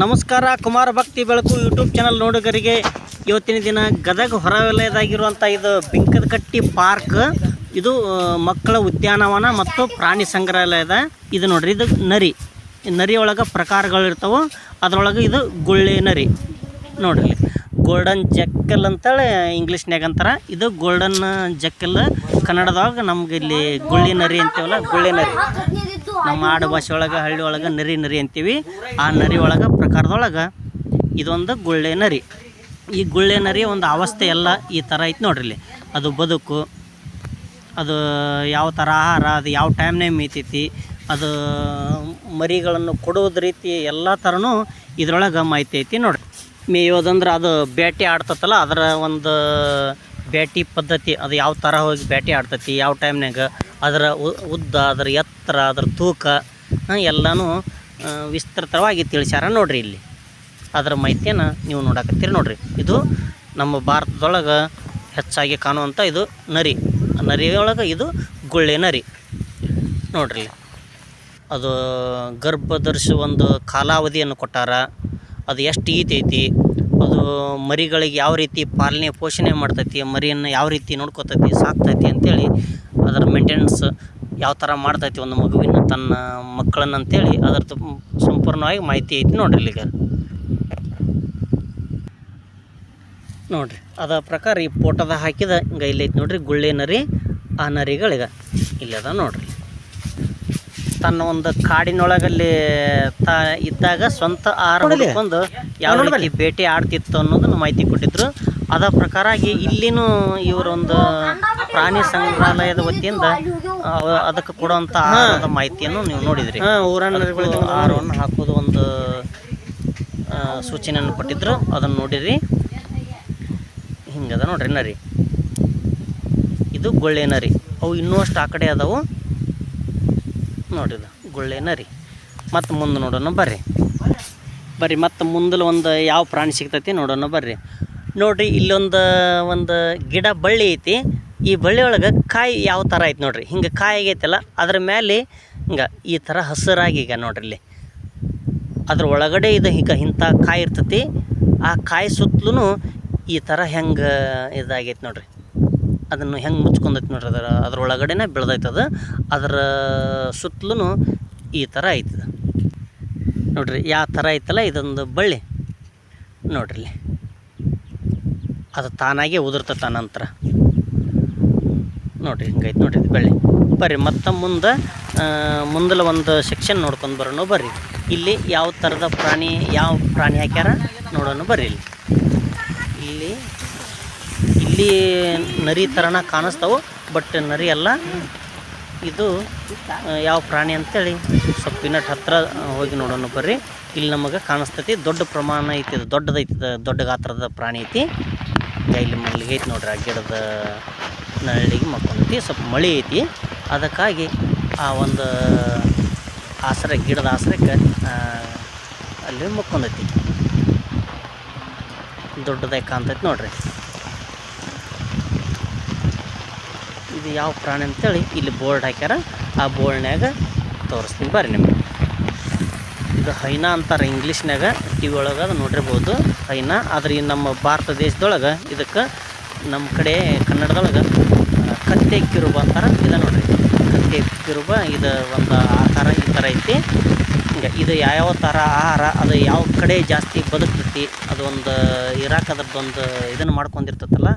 ನಮಸ್ಕಾರ, ಕುಮಾರ ಭಕ್ತಿ ಬೆಳಕು ಯೂಟ್ಯೂಬ್ ಚಾನಲ್ ನೋಡುಗರಿಗೆ. ಇವತ್ತಿನ ದಿನ ಗದಗ ಹೊರವಲಯದಾಗಿರುವಂಥ ಇದು ಬಿಂಕದಕಟ್ಟಿ ಪಾರ್ಕ್. ಇದು ಮಕ್ಕಳ ಉದ್ಯಾನವನ ಮತ್ತು ಪ್ರಾಣಿ ಸಂಗ್ರಹಾಲಯದ, ಇದು ನೋಡ್ರಿ, ಇದು ನರಿ. ನರಿ ಒಳಗೆ ಪ್ರಕಾರಗಳಿರ್ತಾವೆ ಅದರೊಳಗೆ ಇದು ಗುಳ್ಳೆ ನರಿ. ನೋಡ್ರಿ ಗೋಲ್ಡನ್ ಜಕ್ಕಲ್ ಅಂತೇಳಿ ಇಂಗ್ಲೀಷ್ನಾಗ ಅಂತಾರೆ. ಇದು ಗೋಲ್ಡನ್ ಜಕ್ಕಲ್ ಕನ್ನಡದಾಗ ನಮ್ಗೆ ಇಲ್ಲಿ ಗುಳ್ಳಿ ನರಿ ಅಂತೀವಲ್ಲ, ಗುಳ್ಳೆ ನರಿ. ನಮ್ಮ ಆಡು ಭಾಷೆ ಒಳಗೆ ಹಳ್ಳಿ ಒಳಗೆ ನರಿ ನರಿ ಅಂತೀವಿ. ಆ ನರಿ ಒಳಗೆ ಪ್ರಕಾರದೊಳಗೆ ಇದೊಂದು ಗುಳ್ಳೆ ನರಿ. ಈ ಗುಳ್ಳೆ ನರಿ ಒಂದು ಅವಸ್ಥೆ ಎಲ್ಲ ಈ ಥರ ಐತೆ ನೋಡ್ರಿ ಇಲ್ಲಿ. ಅದು ಬದುಕು ಅದು ಯಾವ ಥರ ಆಹಾರ ಅದು ಯಾವ ಟೈಮ್ನಾಗ ಮೇಯ್ತೈತಿ ಅದು ಮರಿಗಳನ್ನು ಕೊಡೋದು ರೀತಿ ಎಲ್ಲ ಥರನೂ ಇದ್ರೊಳಗೆ ಮಾಹಿತಿ ಐತಿ ನೋಡ್ರಿ. ಮೇಯೋದಂದ್ರೆ ಅದು ಬೇಟೆ ಆಡ್ತತಲ್ಲ ಅದರ ಒಂದು ಬೇಟೆ ಪದ್ಧತಿ ಅದು ಯಾವ ಥರ ಹೋಗಿ ಬೇಟೆ ಆಡ್ತೈತಿ ಯಾವ ಟೈಮ್ನಾಗ ಅದರ ಉದ್ದ ಅದರ ಎತ್ತರ ಅದರ ತೂಕ ಎಲ್ಲನೂ ವಿಸ್ತೃತವಾಗಿ ತಿಳಿಸ್ಯಾರ ನೋಡ್ರಿ ಇಲ್ಲಿ. ಅದರ ಮಾಹಿತಿಯನ್ನು ನೀವು ನೋಡಕತ್ತೀರಿ ನೋಡ್ರಿ. ಇದು ನಮ್ಮ ಭಾರತದೊಳಗೆ ಹೆಚ್ಚಾಗಿ ಕಾಣುವಂಥ ಇದು ನರಿ. ನರಿಯೊಳಗೆ ಇದು ಗುಳ್ಳೆ ನರಿ. ನೋಡ್ರಿ. ಅದು ಗರ್ಭ ಧರಿಸುವ ಒಂದು ಕಾಲಾವಧಿಯನ್ನು ಕೊಟ್ಟಾರ. ಅದು ಎಷ್ಟು ಈತೈತಿ ಅದು ಮರಿಗಳಿಗೆ ಯಾವ ರೀತಿ ಪಾಲನೆ ಪೋಷಣೆ ಮಾಡ್ತೈತಿ, ಮರಿಯನ್ನು ಯಾವ ರೀತಿ ನೋಡ್ಕೊತೈತಿ, ಸಾಕ್ತೈತಿ ಅಂತೇಳಿ ಅದರ ಮೇಂಟೆನೆನ್ಸ್ ಯಾವ ಥರ ಮಾಡ್ತೈತಿ ಒಂದು ಮಗುವಿನ ತನ್ನ ಮಕ್ಕಳನ್ನ ಅಂತೇಳಿ ಅದರದ್ದು ಸಂಪೂರ್ಣವಾಗಿ ಮಾಹಿತಿ ಐತಿ ನೋಡ್ರಿ ಇಲ್ಲಿಗೆ. ನೋಡಿರಿ ಅದ ಪ್ರಕಾರ ಈ ಫೋಟೋದ ಹಾಕಿದ ಹಿಂಗೆ ಇಲ್ಲಿ ಐತಿ ನೋಡ್ರಿ ಗುಳ್ಳೆ ನರಿ ಆ ನರಿಗಳಿಗೆ. ಇಲ್ಲಿ ಅದ ನೋಡ್ರಿ. ತನ್ನ ಒಂದು ಕಾಡಿನೊಳಗಲ್ಲಿ ತ ಇದ್ದಾಗ ಸ್ವಂತ ಆಹಾರ ಯಾವ ರೀತಿ ಬೇಟೆ ಆಡ್ತಿತ್ತು ಅನ್ನೋದನ್ನು ಮಾಹಿತಿ ಕೊಟ್ಟಿದ್ರು. ಅದ ಪ್ರಕಾರ ಇಲ್ಲಿನೂ ಇವರೊಂದು ಪ್ರಾಣಿ ಸಂಗ್ರಹಾಲಯದ ವತಿಯಿಂದ ಅದಕ್ಕೆ ಕೊಡುವಂಥ ಆಹಾರದ ಮಾಹಿತಿಯನ್ನು ನೀವು ನೋಡಿದ್ರಿ. ಆಹಾರವನ್ನು ಹಾಕೋದು ಒಂದು ಸೂಚನೆಯನ್ನು ಕೊಟ್ಟಿದ್ರು. ಅದನ್ನು ನೋಡಿರಿ. ಹಿಂಗದ ನೋಡ್ರಿ ನರಿ. ಇದು ಗೊಳ್ಳೆ ನರಿ. ಅವು ಇನ್ನೂ ಅಷ್ಟು ಆ ಕಡೆ ಅದಾವು. ನೋಡಿದ ಗೊಳ್ಳೆ ನರಿ. ಮತ್ತು ಮುಂದೆ ನೋಡೋಣ ಬರ್ರಿ. ಬರ್ರಿ ಮತ್ತು ಮುಂದಲು ಒಂದು ಯಾವ ಪ್ರಾಣಿ ಸಿಗ್ತೈತಿ ನೋಡೋಣ ಬರ್ರಿ. ನೋಡ್ರಿ, ಇಲ್ಲೊಂದು ಒಂದು ಗಿಡ ಬಳ್ಳಿ ಐತಿ. ಈ ಬಳ್ಳಿ ಒಳಗೆ ಕಾಯಿ ಯಾವ ಥರ ಐತಿ ನೋಡ್ರಿ? ಹಿಂಗೆ ಕಾಯಿ ಆಗೈತಲ್ಲ, ಅದ್ರ ಮೇಲೆ ಹಿಂಗೆ ಈ ಥರ ಹಸಿರಾಗಿ ಈಗ ನೋಡ್ರಿ ಇಲ್ಲಿ. ಅದ್ರ ಒಳಗಡೆ ಇದು ಈಗ ಇಂಥ ಕಾಯಿ ಇರ್ತೈತಿ. ಆ ಕಾಯಿ ಸುತ್ತಲೂ ಈ ಥರ ಹೆಂಗೆ ಇದಾಗೈತೆ ನೋಡ್ರಿ. ಅದನ್ನು ಹೆಂಗೆ ಮುಚ್ಕೊಂಡೈತಿ ನೋಡ್ರಿ ಅದರ, ಅದ್ರ ಒಳಗಡೆನೇ ಬೆಳೆದೈತೆ ಅದು. ಅದರ ಸುತ್ತಲೂ ಈ ಥರ ಐತದ ನೋಡ್ರಿ, ಯಾವ ಥರ ಐತಲ್ಲ ಇದೊಂದು ಬಳ್ಳಿ. ನೋಡ್ರಿ ಅದು ತಾನಾಗೆ ಉದುರ್ತತ ನಂತರ. ನೋಡಿರಿ, ಹಿಂಗೈತೆ ನೋಡಿರಿ ಬೆಳ್ಳಿ. ಬರ್ರಿ, ಮತ್ತೆ ಮುಂದೆ ಮುಂದಲ ಒಂದು ಸೆಕ್ಷನ್ ನೋಡ್ಕೊಂಡು ಬರೋಣ, ಬರ್ರಿ. ಇಲ್ಲಿ ಯಾವ ಥರದ ಪ್ರಾಣಿ, ಯಾವ ಪ್ರಾಣಿ ಹಾಕ್ಯಾರ ನೋಡೋಣ, ಬರ್ರಿ ಇಲ್ಲಿ. ಇಲ್ಲಿ ಇಲ್ಲಿ ನರಿ ಥರನ ಕಾಣಿಸ್ತಾವೆ, ಬಟ್ ನರಿ ಅಲ್ಲ. ಇದು ಯಾವ ಪ್ರಾಣಿ ಅಂತೇಳಿ. ಸ್ವಲ್ಪ ಹತ್ತಿರ ಹೋಗಿ ನೋಡೋಣ, ಬರ್ರಿ. ಇಲ್ಲಿ ನಮಗೆ ಕಾಣಿಸ್ತೈತಿ, ದೊಡ್ಡ ಪ್ರಮಾಣ ಐತಿ, ಇದು ದೊಡ್ಡದೈತಿ, ದೊಡ್ಡ ಗಾತ್ರದ ಪ್ರಾಣಿ ಐತಿ. ಇಲ್ಲಿ ಮಲ್ಲಿಗೆ ಐತಿ ನೋಡ್ರಿ, ಆ ಗಿಡದ ನಳ್ಳಿಗೆ ಮಕ್ಕೊಂಡೈತಿ, ಸ್ವಲ್ಪ ಮಳೆ ಐತಿ. ಅದಕ್ಕಾಗಿ ಆ ಒಂದು ಆಸರೆ, ಗಿಡದ ಆಸರಕ್ಕೆ ಅಲ್ಲಿ ಮಕ್ಕೊಂಡೈತಿ. ದೊಡ್ಡದಾಗಿ ಕಾಣ್ತೈತಿ ನೋಡ್ರಿ. ಇದು ಯಾವ ಪ್ರಾಣಿ ಅಂತೇಳಿ ಇಲ್ಲಿ ಬೋರ್ಡ್ ಹಾಕ್ಯಾರ. ಆ ಬೋರ್ಡ್ನ್ಯಾಗ ತೋರಿಸ್ತೀನಿ ಬರ್ರಿ ನಿಮಗೆ. ಇದು ಹೈನಾ ಅಂತಾರೆ ಇಂಗ್ಲೀಷ್ನ್ಯಾಗ ಟಿ ವಿ ಒಳಗೆ ಅದು ನೋಡಿರ್ಬೋದು. ಹೈನಾ ಆದ್ರೆ ಈ ನಮ್ಮ ಭಾರತ ದೇಶದೊಳಗೆ ಇದಕ್ಕೆ ನಮ್ಮ ಕಡೆ ಕನ್ನಡದೊಳಗೆ ಕತ್ತೆ ಕಿರುಬ ಅಂತಾರೆ ಇದು ನೋಡಿರಿ. ಕತ್ತೆ ಕಿರುಬ ಇದು ಒಂದು ಆಹಾರ ಈ ಥರ ಐತಿ. ಹಿಂಗೆ ಇದು ಯಾವ್ಯಾವ ಥರ ಆಹಾರ, ಅದು ಯಾವ ಕಡೆ ಜಾಸ್ತಿ ಬದುಕ್ತೈತಿ, ಅದು ಒಂದು ಇರಾಕ್ ಅದ್ರದ್ದೊಂದು ಇದನ್ನು ಮಾಡ್ಕೊಂಡಿರ್ತೈತಲ್ಲ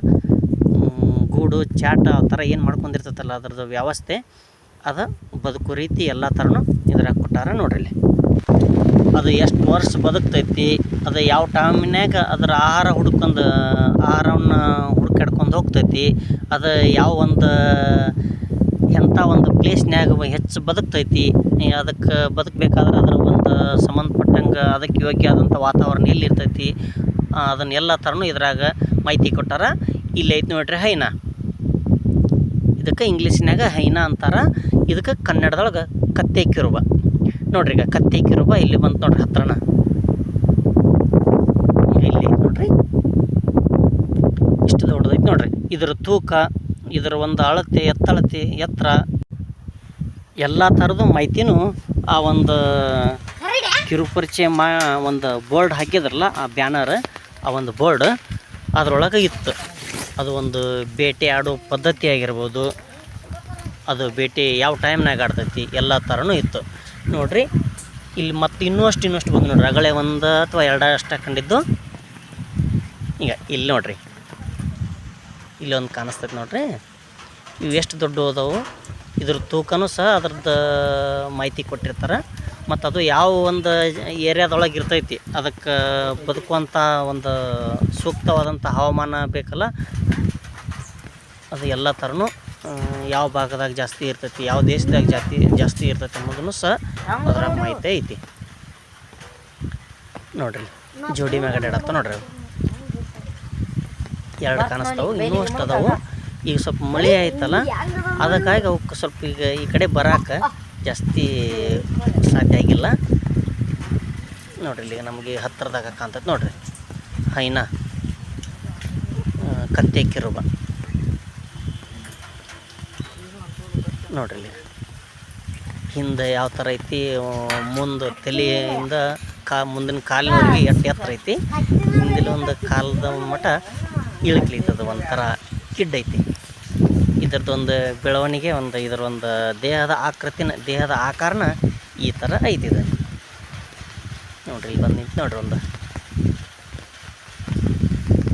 ಗೂಡು, ಚಾಟ ಆ ಥರ ಏನು ಮಾಡ್ಕೊಂಡಿರ್ತೈತಲ್ಲ ಅದ್ರದ್ದು ವ್ಯವಸ್ಥೆ. ಅದು, ಬದುಕು ರೀತಿ ಎಲ್ಲ ಥರನೂ ಇದ್ರಾಗ ಕೊಟ್ಟಾರ ನೋಡ್ರಿ ಅದು ಎಷ್ಟು ವರ್ಷ ಬದುಕ್ತೈತಿ, ಅದು ಯಾವ ಟೈಮ್ನ್ಯಾಗ ಅದರ ಆಹಾರ ಹುಡ್ಕೊಂಡು, ಆಹಾರವನ್ನು ಹುಡ್ಕಾಡ್ಕೊಂಡು ಹೋಗ್ತೈತಿ, ಅದು ಯಾವ ಒಂದು ಎಂಥ ಒಂದು ಪ್ಲೇಸ್ನ್ಯಾಗ ಹೆಚ್ಚು ಬದುಕ್ತೈತಿ ಅದಕ್ಕೆ ಬದುಕಬೇಕಾದ್ರೆ ಅದರ ಒಂದು ಸಂಬಂಧಪಟ್ಟಂಗೆ ಅದಕ್ಕೆ ಯೋಗ್ಯ ಆದಂಥ ವಾತಾವರಣ ಎಲ್ಲಿರ್ತೈತಿ ಅದನ್ನೆಲ್ಲ ಥರನೂ ಇದ್ರಾಗ ಮಾಹಿತಿ ಕೊಟ್ಟಾರ. ಇಲ್ಲಿ ನೋಡ್ರಿ ಹೈನಾ. ಇದಕ್ಕೆ ಇಂಗ್ಲೀಷ್ನ್ಯಾಗ ಹೈನಾ ಅಂತಾರೆ. ಇದಕ್ಕೆ ಕನ್ನಡದೊಳಗೆ ಕತ್ತೆ ಕಿರುಬ. ನೋಡ್ರಿ ಈಗ ಕತ್ತೆ ಕಿರುಬ ಇಲ್ಲಿ ಬಂತು ನೋಡ್ರಿ ಹತ್ರನ. ಇಲ್ಲಿ ನೋಡ್ರಿ. ಇಷ್ಟು ದೊಡ್ಡದೈತೆ ನೋಡ್ರಿ. ಇದರ ತೂಕ, ಇದರ ಒಂದು ಅಳತೆ, ಎತ್ತಳತೆ, ಎತ್ತರ, ಎಲ್ಲ ಥರದ ಮಾಹಿತಿನೂ ಆ ಒಂದು ಕಿರುಪರಿಚಯ ಮಾ, ಒಂದು ಬೋರ್ಡ್ ಹಾಕಿದ್ರಲ್ಲ, ಆ ಬ್ಯಾನರ್, ಆ ಒಂದು ಬೋರ್ಡ್ ಅದರೊಳಗೆ ಇತ್ತು. ಅದು ಒಂದು ಬೇಟೆ ಆಡೋ ಪದ್ಧತಿ ಆಗಿರ್ಬೋದು. ಅದು ಭೇಟಿ ಯಾವ ಟೈಮ್ನಾಗ ಆಡ್ತೈತಿ, ಎಲ್ಲ ಥರನೂ ಇತ್ತು. ನೋಡಿರಿ, ಇಲ್ಲಿ ಮತ್ತೆ ಇನ್ನೂ ಅಷ್ಟು ಇನ್ನಷ್ಟು ಬಂದು ನೋಡ್ರಿ. ಅಗಳೆ ಒಂದು ಅಥವಾ ಎರಡು ಅಷ್ಟು ಕಂಡಿದ್ದು. ಈಗ ಇಲ್ಲಿ ನೋಡ್ರಿ. ಇಲ್ಲೊಂದು ಕಾಣಿಸ್ತೈತೆ ನೋಡ್ರಿ. ಇವು ಎಷ್ಟು ದೊಡ್ಡ ಅದಾವು. ಇದ್ರ ತೂಕನೂ ಸಹ ಅದ್ರದ್ದು ಮಾಹಿತಿ ಕೊಟ್ಟಿರ್ತಾರೆ. ಮತ್ತು ಅದು ಯಾವ ಒಂದು ಏರಿಯಾದೊಳಗೆ ಇರ್ತೈತಿ, ಅದಕ್ಕೆ ಬದುಕುವಂಥ ಒಂದು ಸೂಕ್ತವಾದಂಥ ಹವಾಮಾನ ಬೇಕಲ್ಲ, ಅದು ಎಲ್ಲ ಥರನೂ ಯಾವ ಭಾಗದಾಗ ಜಾಸ್ತಿ ಇರ್ತೈತಿ, ಯಾವ ದೇಶದಾಗ ಜಾಸ್ತಿ ಜಾಸ್ತಿ ಇರ್ತೈತಿ ಅನ್ನೋದನ್ನು ಸಹ ಅದರ ಮಾಹಿತಿ ಐತಿ. ನೋಡ್ರಿ, ಜೋಡಿ ಮ್ಯಾಗ ಅಡ್ಯಾಡತ್ತ ನೋಡ್ರಿ. ಎರಡು ಕಾಣಿಸ್ತಾವೆ, ಇನ್ನೂ ಅಷ್ಟು ಅದಾವು. ಈಗ ಸ್ವಲ್ಪ ಮಳೆ ಆಯ್ತಲ್ಲ, ಅದಕ್ಕಾಗಿ ಅವಕ್ಕೆ ಸ್ವಲ್ಪ ಈಗ ಈ ಕಡೆ ಬರಾಕ ಜಾಸ್ತಿ ಆಗಿಲ್ಲ ನೋಡ್ರಿ ಇಲ್ಲಿ ನಮಗೆ ಹತ್ತಿರದಾಗ ಕಾಣ್ತೈತೆ ನೋಡ್ರಿ. ಹೈನ. ಕತ್ತೆ ಕಿರುಬ. ನೋಡ್ರಿ ಹಿಂದೆ ಯಾವ ಥರ ಐತಿ? ಮುಂದೆ ತಲೆಯಿಂದ ಕಾ, ಮುಂದಿನ ಕಾಲಿನವರೆಗೆ ಎಷ್ಟು ಎತ್ತರ ಐತಿ? ಹಿಂದಿನ ಒಂದು ಕಾಲದ ಮಟ್ಟ ಇಳಕ್ಲಿತದ ಒಂಥರ ಕಿಡ್ ಐತಿ. ಇದ್ರದ್ದೊಂದು ಬೆಳವಣಿಗೆ, ಒಂದು ಇದರ ಒಂದು ದೇಹದ ಆಕೃತಿನ, ದೇಹದ ಆಕಾರನ ಈ ಥರ ಐತಿದೆ. ನೋಡ್ರಿ, ಇಲ್ಲಿ ಬಂದು ನಿಂತು ನೋಡ್ರಿ ಒಂದು.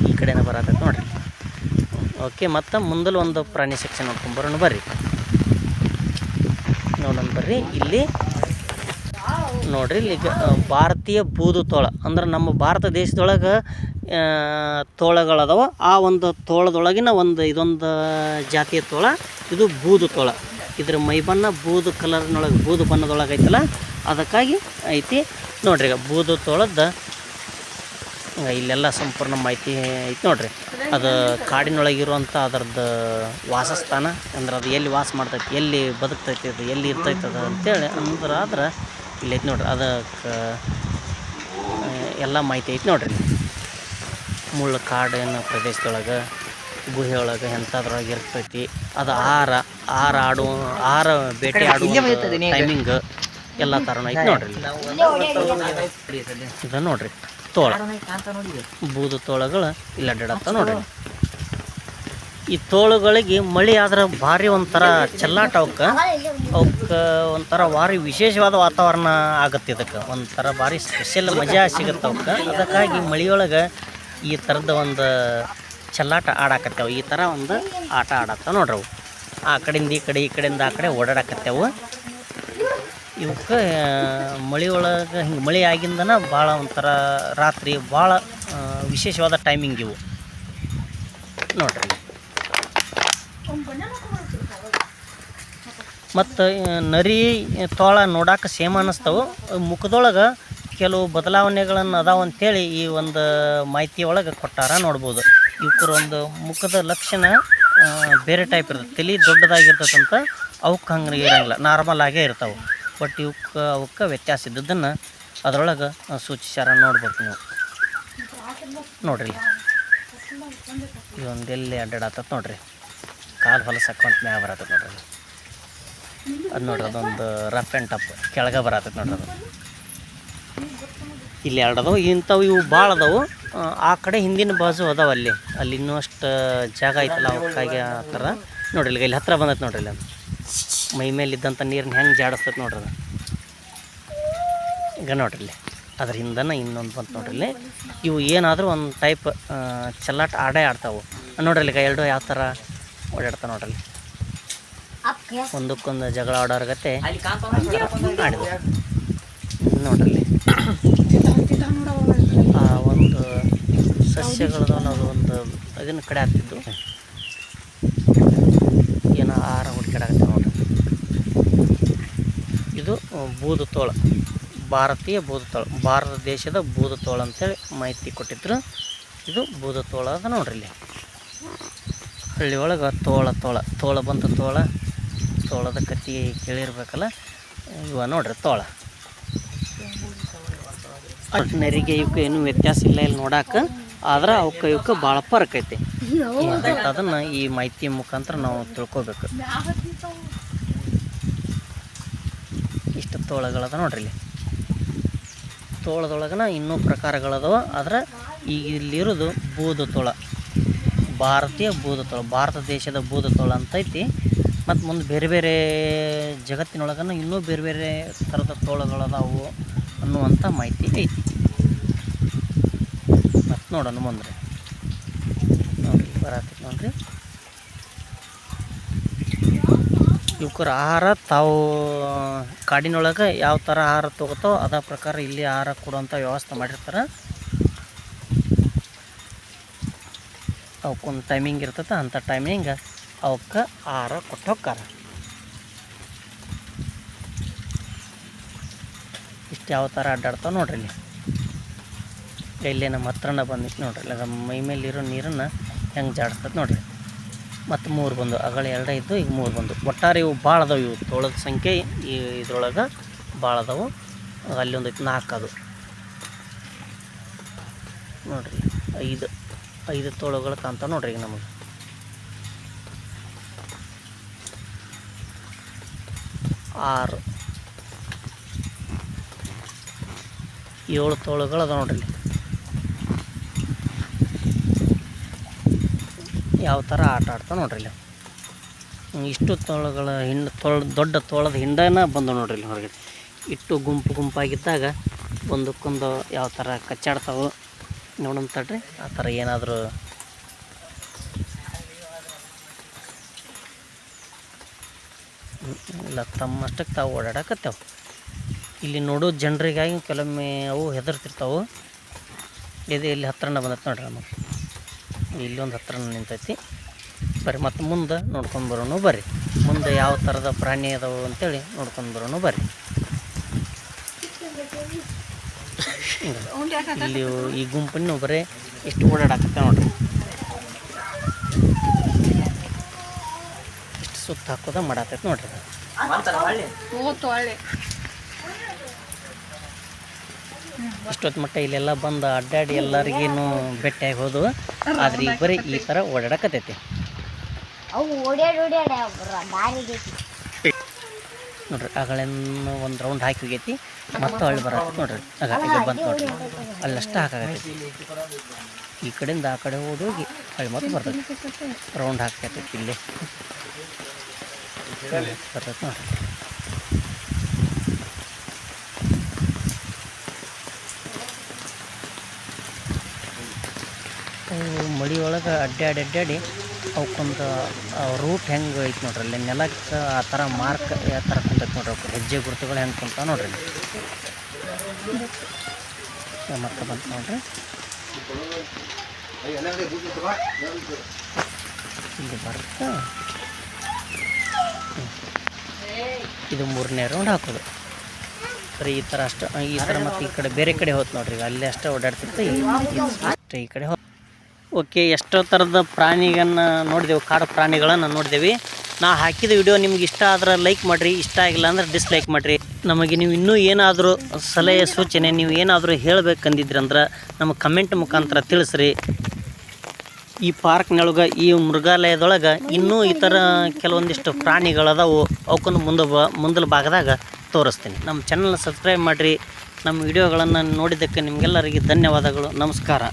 ಈ ಕಡೆನೇ ಬರತೈತೆ ನೋಡ್ರಿ. ಓಕೆ, ಮತ್ತು ಮುಂದಲು ಒಂದು ಪ್ರಾಣಿ ಸೆಕ್ಷನ್ ನೋಡ್ಕೊಂಬರೋಣ ಬರ್ರಿ. ನೋಡೋಣ ಬರ್ರಿ, ಇಲ್ಲಿ ನೋಡ್ರಿ, ಇಲ್ಲಿ ಭಾರತೀಯ ಬೂದು ತೋಳ. ಅಂದ್ರೆ ನಮ್ಮ ಭಾರತ ದೇಶದೊಳಗೆ ತೋಳಗಳದಾವ. ಆ ಒಂದು ತೋಳದೊಳಗಿನ ಒಂದು ಇದೊಂದು ಜಾತಿಯ ತೋಳ, ಇದು ಬೂದು ತೋಳ. ಇದ್ರ ಮೈಬಣ್ಣ ಬೂದು ಕಲರ್ನೊಳಗೆ, ಬೂದು ಬಣ್ಣದೊಳಗೆ ಐತಲ್ಲ? ಅದಕ್ಕಾಗಿ ಐತಿ. ನೋಡ್ರಿ ಈಗ ಬೂದು ತೋಳದ, ಇಲ್ಲೆಲ್ಲ ಸಂಪೂರ್ಣ ಮಾಹಿತಿ ಐತಿ ನೋಡ್ರಿ. ಅದು ಕಾಡಿನೊಳಗಿರುವಂಥ ಅದರದ್ದು ವಾಸಸ್ಥಾನ, ಅಂದ್ರೆ ಅದು ಎಲ್ಲಿ ವಾಸ ಮಾಡ್ತೈತಿ, ಎಲ್ಲಿ ಬದುಕ್ತೈತಿ, ಅದು ಎಲ್ಲಿ ಇರ್ತೈತದ ಅಂತೇಳಿ ಅಂದ್ರೆ ಆದ್ರೆ ಇಲ್ಲಿ ಐತಿ ನೋಡ್ರಿ. ಅದಕ್ಕೆ ಎಲ್ಲ ಮಾಹಿತಿ ಐತಿ ನೋಡ್ರಿ. ಮುಳ್ಳು ಕಾಡಿನ ಪ್ರದೇಶದೊಳಗೆ. ಗುಹೆ ಒಳಗೆ ಎಂಥದ್ರೊಳಗೆ ಇರ್ತೈತಿ. ಅದು ಆರ ಆರ ಆಡು ಆರ ಬೇಟೆ ಆಡುವ ಟೈಮಿಂಗ್ ಎಲ್ಲ ತರನ ಐತಿ ನೋಡ್ರಿ. ಇದ ಇದು ನೋಡ್ರಿ ತೋಳ. ಬೂದು ತೋಳಗಳು ಇಲ್ಲ ಅಡ್ಡಾಡತ್ತ ನೋಡ್ರಿ. ಈ ತೋಳುಗಳಿಗೆ ಮಳೆ ಆದ್ರೆ ಭಾರಿ ಒಂಥರ ಚೆಲ್ಲಾಟ ಅವಕ್ಕೆ. ಅವಕ್ಕೆ ಒಂಥರ ಭಾರಿ ವಿಶೇಷವಾದ ವಾತಾವರಣ ಆಗತ್ತೆ ಇದಕ್ಕೆ. ಒಂಥರ ಭಾರಿ ಸ್ಪೆಷಲ್ ಮಜಾ ಸಿಗುತ್ತೆ ಅವಕ್ಕೆ. ಅದಕ್ಕಾಗಿ ಮಳೆಯೊಳಗೆ ಈ ಥರದ ಒಂದು ಚೆಲ್ಲಾಟ ಆಡಾಕತ್ತೇವೆ. ಈ ಥರ ಒಂದು ಆಟ ಆಡತ್ತ ನೋಡ್ರಿ ಅವು. ಆ ಕಡೆಯಿಂದ ಈ ಕಡೆ, ಈ ಕಡೆಯಿಂದ ಆ ಕಡೆ ಓಡಾಡಕತ್ತೇವು. ಇವಕ್ಕೆ ಮಳೆ ಒಳಗೆ ಹಿಂಗೆ ಮಳೆ ಆಗಿಂದನ ಭಾಳ ಒಂಥರ ರಾತ್ರಿ ಭಾಳ ವಿಶೇಷವಾದ ಟೈಮಿಂಗ್ ಇವು. ನೋಡ್ರಿ. ಮತ್ತು ನರಿ ತೋಳ ನೋಡಾಕ ಸೇಮ್ ಅನ್ನಿಸ್ತಾವೆ ಮುಖದೊಳಗೆ ಕೆಲವು ಬದಲಾವಣೆಗಳನ್ನು ಅದಾವ ಅಂತೇಳಿ ಈ ಒಂದು ಮಾಹಿತಿ ಒಳಗೆ ಕೊಟ್ಟಾರ ನೋಡ್ಬೋದು. ಇವಕ್ರ ಒಂದು ಮುಖದ ಲಕ್ಷಣ ಬೇರೆ ಟೈಪ್ ಇರ್ತದೆ. ತಲೆ ದೊಡ್ಡದಾಗಿರ್ತಕ್ಕಂಥ ಅವಕ್ಕೆ ಹಂಗೆ ಇರೋಂಗಿಲ್ಲ. ನಾರ್ಮಲ್ ಆಗೇ ಇರ್ತಾವೆ. ಬಟ್ ಇವಕ್ಕೆ ಅವಕ್ಕೆ ವ್ಯತ್ಯಾಸ ಇದ್ದದನ್ನು ಅದರೊಳಗೆ ಸೂಚಿಸ್ಯಾರ ನೋಡ್ಬೇಕು ನೀವು. ನೋಡ್ರಿ. ಇದೊಂದು ಎಲ್ಲಿ ಅಡ್ಡಾಡತ್ತ ನೋಡ್ರಿ. ಕಾಲು ಹೊಲಸು ಹಾಕೊಂಡು ಮ್ಯಾಗ ಬರತ್ತೆ ನೋಡ್ರಿ. ಅದು ನೋಡ್ರಿ, ಅದೊಂದು ರಫ್ ಆ್ಯಂಡ್ ಟಪ್ ಕೆಳಗೆ ಬರತ್ತೆ ನೋಡ್ರಿ ಅದು. ಇಲ್ಲಿ ಎರಡದವು ಇಂಥವು ಇವು ಭಾಳ ಅದಾವು. ಆ, ಕಡೆ ಹಿಂದಿನ ಬಾಜು ಅದಾವ ಅಲ್ಲಿ. ಅಲ್ಲಿ ಇನ್ನೂ ಅಷ್ಟು ಜಾಗ ಐತಲ್ಲ ಅವಕ್ಕಾಗಿ ಆ ಥರ. ನೋಡ್ರಿ ಇಲ್ಲಿ ಹತ್ತಿರ ಹತ್ರ ಬಂದೈತೆ ನೋಡ್ರಿ ಇಲ್ಲಿ. ಅದು ಮೈ ಮೇಲೆ ಇದ್ದಂಥ ನೀರನ್ನ ಹೆಂಗೆ ಜಾಡಿಸ್ತೈತೆ ನೋಡ್ರಿ ಅದು. ಈಗ ನೋಡ್ರಿ ಇಲ್ಲಿ. ಅದ್ರ ಹಿಂದನ ಇನ್ನೊಂದು ಬಂತು ನೋಡ್ರಿ ಇಲ್ಲಿ. ಇವು ಏನಾದರೂ ಒಂದು ಟೈಪ್ ಚೆಲ್ಲಾಟ ಆಡೇ ಆಡ್ತಾವೆ. ನೋಡ್ರಿ ಈಗ ಎರಡು ಯಾವ ಥರ ಓಡಾಡ್ತಾವೆ ನೋಡ್ರಿ. ಒಂದಕ್ಕೊಂದು ಜಗಳ ಆಡೋರ್ಗತ್ತೆ ಆಡಿದೆ ನೋಡ್ರಿ ಇಲ್ಲಿ. ಆ ಒಂದು ಸಸ್ಯಗಳದವಲ್ಲ ಅನ್ನೋದು ಒಂದು ಅದನ್ನು ಕಡೆ ಆಗ್ತಿದ್ದು ಏನೋ ಆಹಾರ ಹುಡುಕಾಡತ್ತೆ ನೋಡ್ರಿ. ಇದು ಬೂದುತೋಳ ಬೂದು ತೋಳ. ಭಾರತೀಯ ಬೂದುತೋಳ ಭಾರತ ದೇಶದ ಬೂದುತೋಳ ಅಂತೇಳಿ ಮಾಹಿತಿ ಕೊಟ್ಟಿದ್ರು. ಇದು ಬೂದುತೋಳ ಅದ ನೋಡ್ರಿ ಇಲ್ಲಿ. ಹಳ್ಳಿ ಒಳಗೆ ತೋಳ ತೋಳ. ತೋಳ ಬಂತು ತೋಳ. ತೋಳದ ಕತ್ತಿ ಕೇಳಿರ್ಬೇಕಲ್ಲ. ಇವ ನೋಡ್ರಿ ತೋಳ. ನರಿಗೆ ಇವಕ್ಕೆ ಏನು ವ್ಯತ್ಯಾಸ ಇಲ್ಲ ಇಲ್ಲಿ ನೋಡಾಕ. ಆದ್ರೆ ಅವಕ್ಕೆ ಇವಕ್ಕೆ ಭಾಳ ಫರಕ್ ಐತಿ. ಅದನ್ನು ಈ ಮಾಹಿತಿ ಮುಖಾಂತರ ನಾವು ತಿಳ್ಕೊಬೇಕು. ಇಷ್ಟು ತೋಳಗಳದ ನೋಡ್ರಿ ಇಲ್ಲಿ. ತೋಳದೊಳಗನ ಇನ್ನೂ ಪ್ರಕಾರಗಳದಾವ ಆದ್ರೆ ಈಗ ಇಲ್ಲಿರೋದು ಬೂದು ತೋಳ. ಭಾರತೀಯ ಬೂದು ತೋಳ. ಭಾರತ ದೇಶದ ಬೂದು ತೋಳ ಅಂತ ಐತಿ. ಮತ್ತು ಮುಂದೆ ಬೇರೆ ಬೇರೆ ಜಗತ್ತಿನೊಳಗನ ಇನ್ನೂ ಬೇರೆ ಬೇರೆ ಥರದ ತೋಳಗಳದಾವು ಅನ್ನುವಂಥ ಮಾಹಿತಿ ಐತಿ. ನೋಡೋಣ ಮುಂದೆ. ನೋಡಿ, ಬರತ್ತೆ ನೋಡ್ರಿ. ಇವಕ್ಕರ ಆಹಾರ ತಾವು, ಕಾಡಿನೊಳಗೆ ಯಾವ ಥರ ಆಹಾರ ತೊಗೋತಾವ ಅದ ಪ್ರಕಾರ ಇಲ್ಲಿ ಆಹಾರ ಕೊಡುವಂಥ ವ್ಯವಸ್ಥೆ ಮಾಡಿರ್ತಾರೆ. ಅವಕ್ಕೊಂದು ಟೈಮಿಂಗ್ ಇರ್ತೈತೆ ಅಂಥ ಟೈಮಿಂಗ್ ಅವಕ್ಕೆ ಆಹಾರ ಕೊಟ್ಟು ಹೋಕ್ಕಾರ ಇಷ್ಟು ಯಾವ ಥರ ಅಡ್ಡಾಡ್ತಾವೆ ನೋಡ್ರಿ ಇಲ್ಲಿ. ಇಲ್ಲೇ ನಮ್ಮ ಹತ್ರನ ಬಂದಿತ್ತು ನೋಡ್ರಿ ಇಲ್ಲ ಮೈ ಮೇಲೆ ಇರೋ ನೀರನ್ನು ಹೆಂಗೆ ಜಾಡಿಸ್ತದೆ ನೋಡ್ರಿ. ಮತ್ತು ಮೂರು ಬಂದು ಅಗಳ ಎರಡೇ ಇದ್ದು ಈಗ ಮೂರು ಬಂದು. ಒಟ್ಟಾರೆ ಇವು ಭಾಳ ಅದಾವೆ ಇವು, ತೋಳದ ಸಂಖ್ಯೆ ಈ ಇದ್ರೊಳಗೆ ಭಾಳ ಅದಾವು. ಅಲ್ಲಿ ಒಂದು ಐತಿ ನಾಲ್ಕು ಅದು. ನೋಡ್ರಿ, ಐದು ಐದು ತೋಳುಗಳು ಕಾಣ್ತಾವೆ ನೋಡ್ರಿ ಈಗ ನಮಗೆ. ಆರು, ಏಳು ತೋಳುಗಳು ಅದಾವ ನೋಡ್ರಿ ಯಾವ ಥರ ಆಟ ಆಡ್ತಾವೆ ನೋಡ್ರಿ ಇಲ್ಲಿ. ಇಷ್ಟು ತೋಳಗಳ ಹಿಂಡ, ತೋಳ, ದೊಡ್ಡ ತೋಳದ ಹಿಂಡನ ಬಂದು ನೋಡ್ರಿ ಇಲ್ಲಿ ಹೊರಗಡೆ ಇಟ್ಟು ಗುಂಪು ಗುಂಪಾಗಿದ್ದಾಗ ಒಂದಕ್ಕೊಂದು ಯಾವ ಥರ ಕಚ್ಚಾಡ್ತಾವೆ ನೋಡೋಣ ತಡ್ರಿ, ಆ ಥರ ಏನಾದರೂ. ಇಲ್ಲ ತಮ್ಮಷ್ಟಕ್ಕೆ ತಾವು ಓಡಾಡಕತ್ತೇವೆ. ಇಲ್ಲಿ ನೋಡೋ, ಜನರಿಗಾಗಿ ಕೆಲವೊಮ್ಮೆ ಅವು ಹೆದರ್ತಿರ್ತಾವೆ. ಇದು ಇಲ್ಲಿ ಹತ್ತಿರ ಬಂದತ್ತೆ ನೋಡ್ರಿ ನಮಗೆ. ಇಲ್ಲೊಂದು ಹತ್ರ ನಿಂತೈತಿ. ಬರ್ರಿ ಮತ್ತು ಮುಂದೆ ನೋಡ್ಕೊಂಡು ಬರೋಣ ಬರ್ರಿ. ಮುಂದೆ ಯಾವ ಥರದ ಪ್ರಾಣಿ ಅದಾವು ಅಂತೇಳಿ ನೋಡ್ಕೊಂಡು ಬರೋಣ ಬರ್ರಿ. ಇಲ್ಲಿ ಈ ಗುಂಪನ್ನು ಬರೀ ಎಷ್ಟು ಓಡಾಡಕತ್ತೆ ನೋಡ್ರಿ. ಇಷ್ಟು ಸುತ್ತ ಹಾಕೋದ ಮಾಡತ್ತೈತೆ ನೋಡ್ರಿ. ಮೂವತ್ತು ಹಳ್ಳಿ. ಇಷ್ಟೊತ್ತು ಮಟ್ಟ ಇಲ್ಲೆಲ್ಲ ಬಂದು ಅಡ್ಡಾಡಿ ಎಲ್ಲರಿಗೇನು ಭೇಟಿಯಾಗಿ ಹೋದು. ಆದ್ರೆ ಈಗ ಬರೀ ಈ ಥರ ಓಡಾಡಕತ್ತೈತಿ. ನೋಡ್ರಿ ಅಗಳನ್ನು ಒಂದು ರೌಂಡ್ ಹಾಕಿ ಹೋಗೈತಿ. ಮತ್ತೆ ಹಳ್ಳಿ ಬರತ್ತೆ ನೋಡ್ರಿ. ಆಗ ಈಗ ಬಂತು ನೋಡ್ರಿ. ಅಲ್ಲಷ್ಟು ಹಾಕಾಗತ್ತೈತಿ ಈ ಕಡೆಯಿಂದ ಆ ಕಡೆ ಹೋಗಿ ಅಳ್ಳಿ ಮತ್ತೆ ಬರ್ತೈತಿ. ರೌಂಡ್ ಹಾಕತೈತಿ ಇಲ್ಲಿ. ಬರ್ತೈತಿ ನೋಡ್ರಿ. ಅವು ಮಳಿ ಒಳಗೆ ಅಡ್ಡಾಡಿ ಅಡ್ಡಾಡಿ ಅವಕ್ಕೊಂದು ರೂಟ್ ಹೆಂಗೆ ಐತೆ ನೋಡ್ರಿ ಅಲ್ಲಿ ನೆಲಕ್ಕೆ ಆ ಥರ ಮಾರ್ಕ್ ಯಾವ ಥರ ಕುಂತೈತೆ ನೋಡ್ರಿ ಅವ್ಕೆ? ಹೆಜ್ಜೆ ಗುರುತುಗಳು ಹೆಂಗೆ ಕುಂತಾವೆ ನೋಡ್ರಿ ಮತ್ತೆ ಬಂತು ನೋಡ್ರಿ. ಇಲ್ಲಿ ಬರುತ್ತೆ. ಇದು ಮೂರನೇ ರೌಂಡ್ ಹಾಕೋದು. ಬರೀ ಈ ಥರ ಅಷ್ಟು, ಈ ಥರ ಮತ್ತು ಈ ಕಡೆ ಬೇರೆ ಕಡೆ ಹೋತ್ ನೋಡ್ರಿ ಈಗ. ಅಲ್ಲಿ ಅಷ್ಟೇ ಓಡಾಡ್ತಿರ್ತೀವಿ ಅಷ್ಟೇ ಈ ಕಡೆ ಹೋತ್. ಓಕೆ, ಎಷ್ಟೋ ಥರದ ಪ್ರಾಣಿಗಳನ್ನು ನೋಡಿದೆವು, ಕಾಡು ಪ್ರಾಣಿಗಳನ್ನು ನೋಡಿದೆವು. ನಾ ಹಾಕಿದ ವಿಡಿಯೋ ನಿಮ್ಗೆ ಇಷ್ಟ ಆದ್ರೆ ಲೈಕ್ ಮಾಡಿರಿ, ಇಷ್ಟ ಆಗಿಲ್ಲ ಅಂದ್ರೆ ಡಿಸ್ಲೈಕ್ ಮಾಡಿರಿ. ನಮಗೆ ನೀವು ಇನ್ನೂ ಏನಾದರೂ ಸಲಹೆ, ಸೂಚನೆ, ನೀವು ಏನಾದರೂ ಅಂದ್ರೆ ನಮಗೆ ಕಮೆಂಟ್ ಮುಖಾಂತರ ತಿಳಿಸ್ರಿ. ಈ ಪಾರ್ಕ್ನೊಳಗೆ ಈ ಮೃಗಾಲಯದೊಳಗೆ ಇನ್ನೂ ಈ ಥರ ಕೆಲವೊಂದಿಷ್ಟು ಪ್ರಾಣಿಗಳದಾವು ಅವಕ್ಕನ್ನು ಮುಂದೆ ಬ, ಮುಂದಲ ಭಾಗದಾಗ ತೋರಿಸ್ತೀನಿ. ನಮ್ಮ ಚಾನಲ್ನ ಸಬ್ಸ್ಕ್ರೈಬ್ ಮಾಡಿರಿ. ನಮ್ಮ ವಿಡಿಯೋಗಳನ್ನು ನೋಡಿದ್ದಕ್ಕೆ ನಿಮಗೆಲ್ಲರಿಗೆ ಧನ್ಯವಾದಗಳು. ನಮಸ್ಕಾರ.